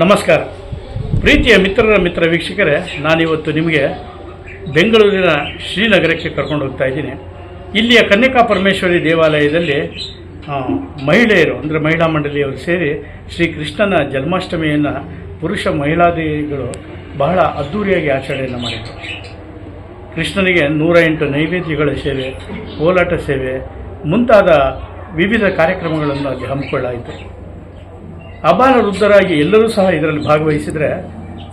ನಮಸ್ಕಾರ. ಪ್ರೀತಿಯ ಮಿತ್ರರ ಮಿತ್ರ ವೀಕ್ಷಕರೇ, ನಾನಿವತ್ತು ನಿಮಗೆ ಬೆಂಗಳೂರಿನ ಶ್ರೀನಗರಕ್ಕೆ ಕರ್ಕೊಂಡು ಹೋಗ್ತಾ ಇದ್ದೀನಿ. ಇಲ್ಲಿಯ ಕನ್ಯಕಾ ಪರಮೇಶ್ವರಿ ದೇವಾಲಯದಲ್ಲಿ ಮಹಿಳೆಯರು, ಅಂದರೆ ಮಹಿಳಾ ಮಂಡಳಿಯವರು ಸೇರಿ ಶ್ರೀ ಕೃಷ್ಣನ ಜನ್ಮಾಷ್ಟಮಿಯನ್ನು ಪುರುಷ ಮಹಿಳಾದಿಗಳು ಬಹಳ ಅದ್ಧೂರಿಯಾಗಿ ಆಚರಣೆಯನ್ನು ಮಾಡಿದರು. ಕೃಷ್ಣನಿಗೆ ನೂರ ಎಂಟು ನೈವೇದ್ಯಗಳ ಸೇವೆ, ಕೋಲಾಟ ಸೇವೆ, ಮುಂತಾದ ವಿವಿಧ ಕಾರ್ಯಕ್ರಮಗಳನ್ನು ಅಲ್ಲಿ ಹಮ್ಮಿಕೊಳ್ಳಾಯಿತು ಅಬಾಲ ವೃದ್ಧರಾಗಿ ಎಲ್ಲರೂ ಸಹ ಇದರಲ್ಲಿ ಭಾಗವಹಿಸಿದರೆ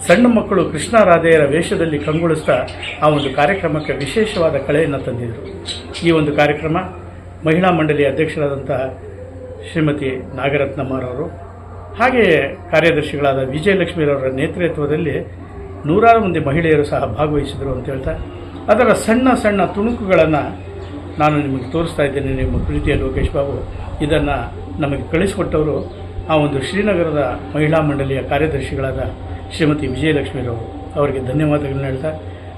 ಸಣ್ಣ ಮಕ್ಕಳು ಕೃಷ್ಣ ರಾಧೆಯರ ವೇಷದಲ್ಲಿ ಕಂಗೊಳಿಸ್ತಾ ಆ ಒಂದು ಕಾರ್ಯಕ್ರಮಕ್ಕೆ ವಿಶೇಷವಾದ ಕಳೆಯನ್ನು ತಂದಿದ್ದರು ಈ ಒಂದು ಕಾರ್ಯಕ್ರಮ ಮಹಿಳಾ ಮಂಡಳಿ ಅಧ್ಯಕ್ಷರಾದಂತಹ ಶ್ರೀಮತಿ ನಾಗರತ್ನಮ್ಮರವರು ಹಾಗೆಯೇ ಕಾರ್ಯದರ್ಶಿಗಳಾದ ವಿಜಯಲಕ್ಷ್ಮಿರವರ ನೇತೃತ್ವದಲ್ಲಿ ನೂರಾರು ಮಂದಿ ಮಹಿಳೆಯರು ಸಹ ಭಾಗವಹಿಸಿದರು ಅಂತ ಹೇಳ್ತಾ, ಅದರ ಸಣ್ಣ ಸಣ್ಣ ತುಣುಕುಗಳನ್ನು ನಾನು ನಿಮಗೆ ತೋರಿಸ್ತಾ ಇದ್ದೇನೆ ನಿಮ್ಮ ಪ್ರೀತಿಯ ಲೋಕೇಶ್ ಬಾಬು. ಇದನ್ನು ನಮಗೆ ಕಳಿಸಿಕೊಟ್ಟವರು ಆ ಒಂದು ಶ್ರೀನಗರದ ಮಹಿಳಾ ಮಂಡಳಿಯ ಕಾರ್ಯದರ್ಶಿಗಳಾದ ಶ್ರೀಮತಿ ವಿಜಯಲಕ್ಷ್ಮಿರವರು ಅವರಿಗೆ ಧನ್ಯವಾದಗಳನ್ನ ಹೇಳ್ತಾ,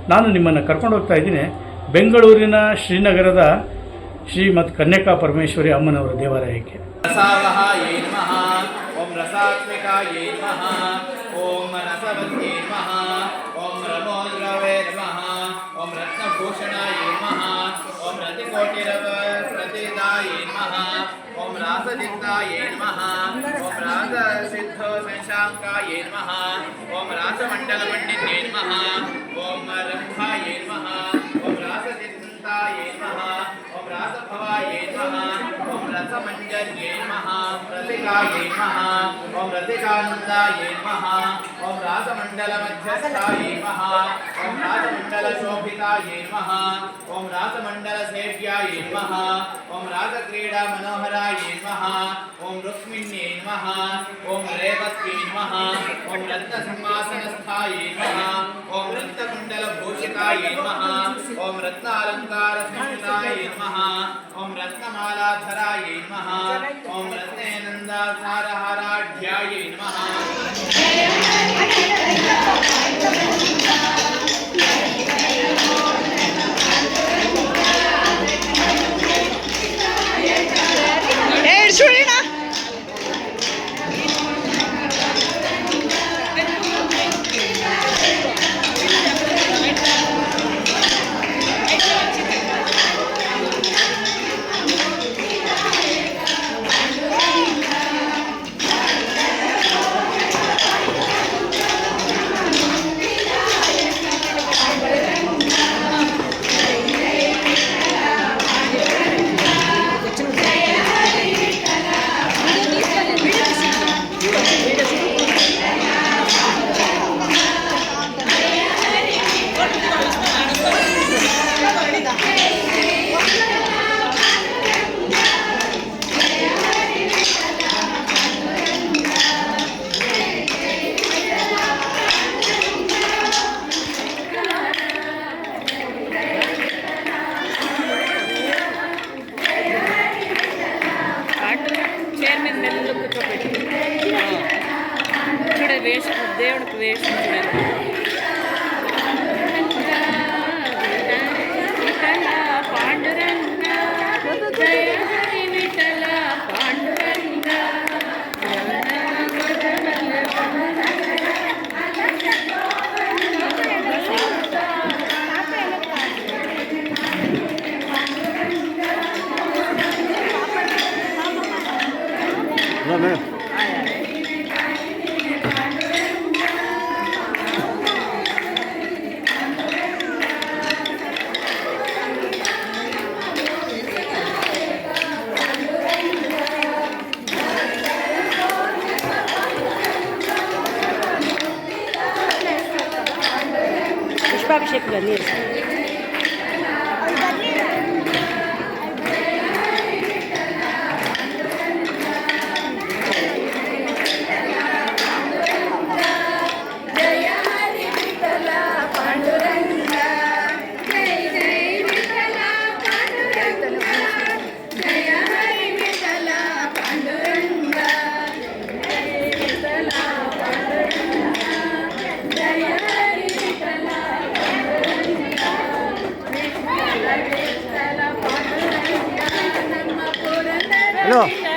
ನಾನು ನಿಮ್ಮನ್ನು ಕರ್ಕೊಂಡು ಹೋಗ್ತಾ ಇದ್ದೀನಿ. ಬೆಂಗಳೂರಿನ ಶ್ರೀನಗರದ ಶ್ರೀಮತ್ ಕನ್ಯಕಾ ಪರಮೇಶ್ವರಿ ಅಮ್ಮನವರ ದೇವಾಲಯಕ್ಕೆ. ಓಂ ಓಂ ಓಂ ರಮೋದ್ರವೇ ಓಂ ओम रासजिताये नमः। ओम राससिद्ध शशाङ्काये नमः। ओम रासमण्डलमण्डिन्ये नमः। ओम रम्भाये नमः। ओम रासजिताये नमः। ओम रासभवाये नमः। రసమంజర్యే నమః రసికాయే నమః ఓం రసికానందాయే నమః ఓం రాసమండల మధ్యస్థాయే నమః ఓం రాసమండల శోభితాయే నమః ఓం రాసమండల సేవ్యాయే నమః ఓం రాసక్రీడా మనోహరాయే నమః నమః ఓం రత్నమాలాధరా நம ஓம் ரத்னேனந்தாசார దేవుడికి వేషం No.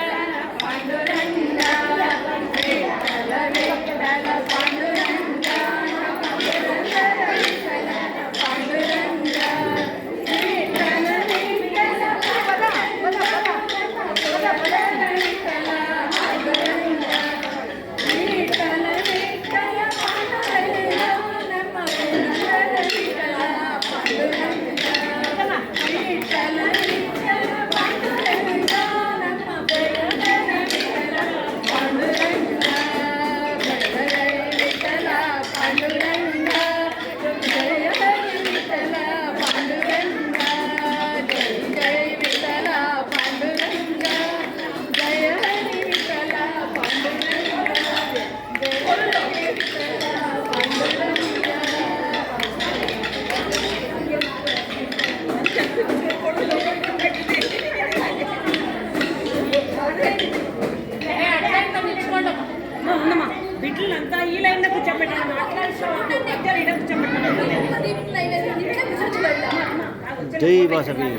বাসবী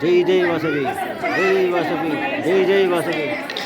জয় জয় বাসবী জয় বাসবী জয়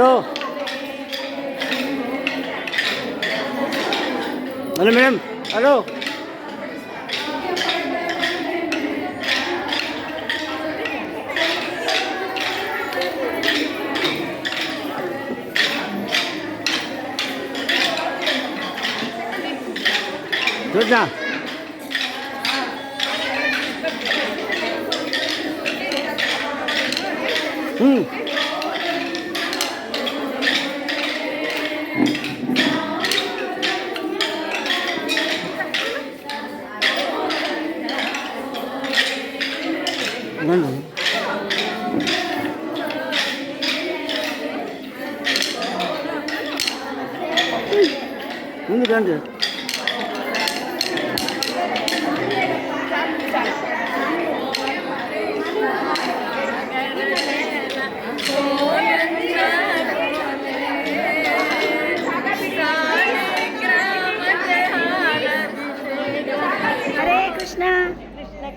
Hello. Hello, ma'am. Hello. Rút ra. Ừ. రండి హరే కృష్ణ.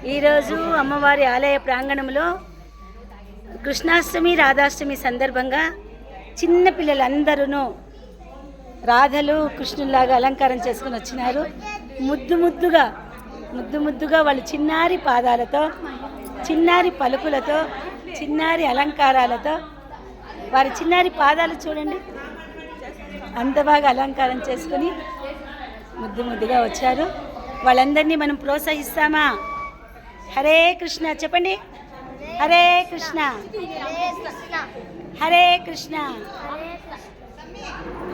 ఈరోజు అమ్మవారి ఆలయ ప్రాంగణంలో కృష్ణాష్టమి రాధాష్టమి సందర్భంగా చిన్న పిల్లలందరూ రాధలు కృష్ణుల్లాగా అలంకారం చేసుకుని వచ్చినారు. ముద్దు ముద్దుగా ముద్దు ముద్దుగా వాళ్ళు చిన్నారి పాదాలతో చిన్నారి పలుకులతో చిన్నారి అలంకారాలతో వారి చిన్నారి పాదాలు చూడండి. అంత బాగా అలంకారం చేసుకుని ముద్దు ముద్దుగా వచ్చారు. వాళ్ళందరినీ మనం ప్రోత్సహిస్తామా? హరే కృష్ణ చెప్పండి. హరే కృష్ణ. హరే కృష్ణ.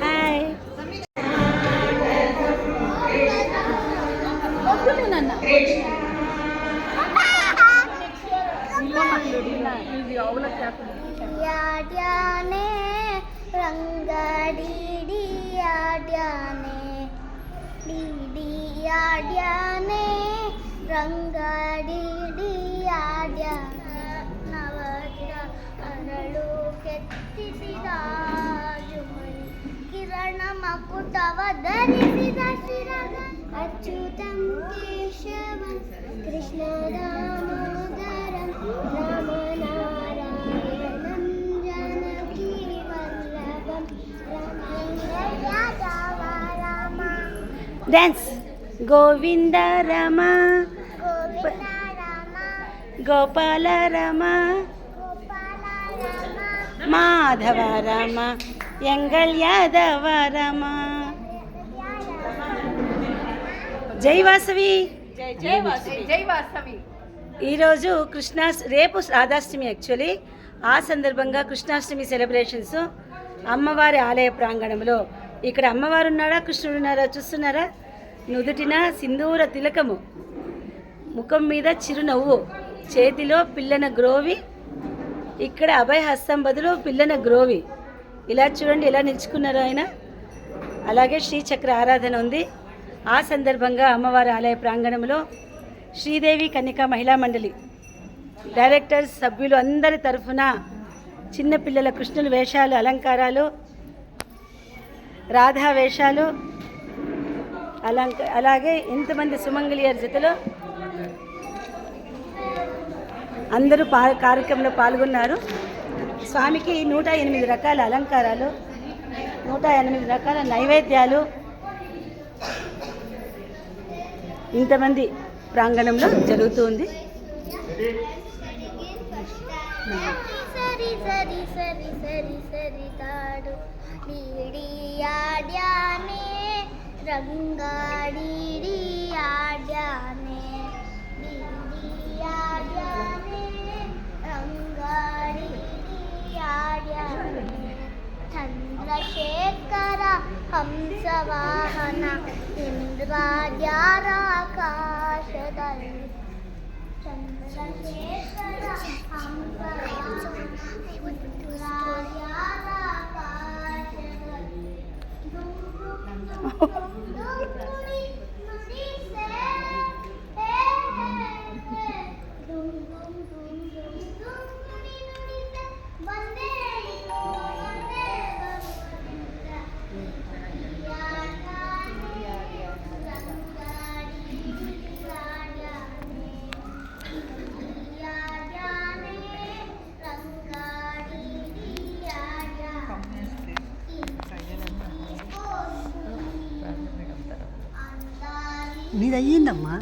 హాయ్. ಯಾಡ್ಯಾನೆ ರಂಗಡಿಡಿ ಯಾಡ್ಯಾನೆ ಡಿಡಿ ಯಾಡ್ಯಾನೆ ರಂಗಡಿಡಿ ಯಾಡ್ಯಾನೆ ನವಜ ಅರಳು ಕೆತ್ತಿಸಿದ ಜುಮಣಿ ಕಿರಣ ಮಕುಟವ ಧರಿಸಿದ अच्युतं केशवं कृष्णदामोदरं रामनारायणं जानकीवल्लभं राम డాన్స్ గోవింద రమ గోపాల రమ మాధవ రమ ఎంగళ్ యాదవ రమ జై వాసవి. ఈరోజు కృష్ణా రేపు రాధాష్టమి యాక్చువల్లీ ఆ సందర్భంగా కృష్ణాష్టమి సెలబ్రేషన్స్ అమ్మవారి ఆలయ ప్రాంగణంలో. ఇక్కడ అమ్మవారు ఉన్నారా కృష్ణుడు ఉన్నారా చూస్తున్నారా? నుదుటిన సింధూర తిలకము. ముఖం మీద చిరునవ్వు. చేతిలో పిల్లన గ్రోవి. ఇక్కడ అభయహస్తం బదులు పిల్లన గ్రోవి. ఇలా చూడండి ఎలా నిలుచుకున్నారు ఆయన. అలాగే శ్రీచక్ర ఆరాధన ఉంది. ఆ సందర్భంగా అమ్మవారి ఆలయ ప్రాంగణంలో శ్రీదేవి కన్యకా మహిళా మండలి డైరెక్టర్స్ సభ్యులు అందరి తరఫున చిన్నపిల్లల కృష్ణుల వేషాలు అలంకారాలు రాధా వేషాలు అలంక అలాగే ఇంతమంది సుమంగళియర్ జతలో అందరూ పా కార్యక్రమంలో పాల్గొన్నారు. స్వామికి నూట ఎనిమిది రకాల అలంకారాలు నూట ఎనిమిది రకాల నైవేద్యాలు ఇంతమంది ప్రాంగణంలో జరుగుతూ ఉంది రంగాడి ಸರಿ ಸರಿ ಸರಿ ತಾಡು ಡಿಡಿಯಾಡ್ಯಾನೆ ರಂಗಾಡಿಡಿಯಾಡ್ಯಾನೆ ಡಿಡಿಯಾಡ್ಯಾನೆ ರಂಗಾಡಿಡಿಯಾಡ್ಯಾನೆ ಚಂದ್ರಶೇಖರ ಹಂಸವಾಹನ నీది అయ్యిందమ్మా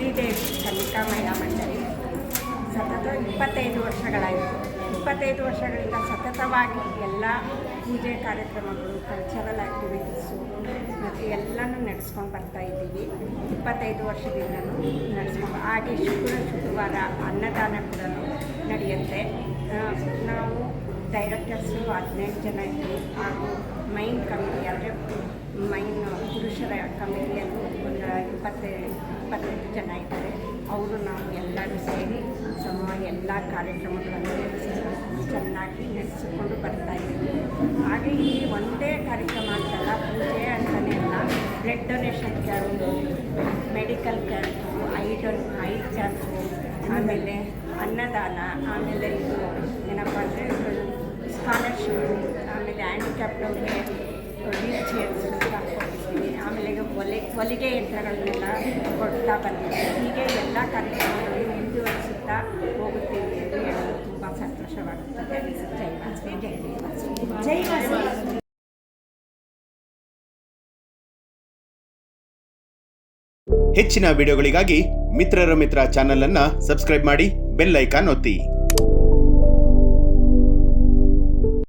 ಶ್ರೀದೇವಿ ಕನ್ನಿಕಾ ಮಹಿಳಾ ಮಂಡಳಿ. ಸತತ ಇಪ್ಪತ್ತೈದು ವರ್ಷಗಳಾಯಿತು. ಇಪ್ಪತ್ತೈದು ವರ್ಷಗಳಿಂದ ಸತತವಾಗಿ ಎಲ್ಲ ಪೂಜೆ ಕಾರ್ಯಕ್ರಮಗಳು ಕಲ್ಚರಲ್ ಆ್ಯಕ್ಟಿವಿಟೀಸು ಮತ್ತು ಎಲ್ಲನೂ ನಡೆಸ್ಕೊಂಡು ಬರ್ತಾ ಇದ್ದೀವಿ. ಇಪ್ಪತ್ತೈದು ವರ್ಷದಿಂದಲೂ ನಡೆಸ್ಕೊಂಡು ಹಾಗೆ ಶುಕ್ರ, ಶುಕ್ರವಾರ ಅನ್ನದಾನ ಕೂಡ ನಡೆಯುತ್ತೆ. ನಾವು ಡೈರೆಕ್ಟರ್ಸು ಹದಿನೆಂಟು ಜನ ಇದ್ದೀವಿ. ಹಾಗೂ ಮೈನ್ ಕಮಿಟಿ ಅಂದರೆ ಮೈನ್ ಪುರುಷರ ಕಮಿಟಿಯಲ್ಲಿ ಒಂದು ಇಪ್ಪತ್ತೈದು ಇಪ್ಪತ್ತೆಂಟು ಜನ ಇದ್ದಾರೆ. ಅವರು ನಾವು ಎಲ್ಲರೂ ಸೇರಿ ಸಮ ಎಲ್ಲ ಕಾರ್ಯಕ್ರಮಗಳನ್ನು ಚೆನ್ನಾಗಿ ನಡೆಸಿಕೊಂಡು ಬರ್ತಾ ಇದ್ದೀವಿ. ಹಾಗೆ ಇಲ್ಲಿ ಒಂದೇ ಕಾರ್ಯಕ್ರಮ ಅಂತಲ್ಲ, ಪೂಜೆ ಅಂತಲೇ ಅಲ್ಲ blood donation camp medical camp eye ಡೊನ್ eye camp ಆಮೇಲೆ ಅನ್ನದಾನ, ಆಮೇಲೆ ಇದು ಏನಪ್ಪ ಅಂದರೆ ಸ್ಕಾಲರ್ಶಿಪ್ ಆಮೇಲೆ ಹ್ಯಾಂಡಿಕ್ಯಾಪ್ಡವ್ರಿಗೆ ವೀಲ್ ಚೇರ್ಸ್ ಹೊಲಿಗೆ ಯಂತ್ರಗಳನ್ನೆಲ್ಲ ಕೊಡ್ತಾ ಬಂದಿದ್ದೆ ಹೀಗೆ ಎಲ್ಲ ಕಾರ್ಯಕ್ರಮಗಳು ಮುಂದುವರಿಸುತ್ತಾ ಹೋಗುತ್ತೇವೆ ಎಂದು ಹೇಳಲು ತುಂಬ ಸಂತೋಷವಾಗುತ್ತದೆ. ಜೈ ವಾಸವಿ ಜೈ ಜೈ ಹೆಚ್ಚಿನ ವಿಡಿಯೋಗಳಿಗಾಗಿ ಮಿತ್ರರ ಮಿತ್ರ ಚಾನೆಲ್ ಅನ್ನ ಸಬ್ಸ್ಕ್ರೈಬ್ ಮಾಡಿ ಬೆಲ್ ಐಕಾನ್ ಒತ್ತಿ.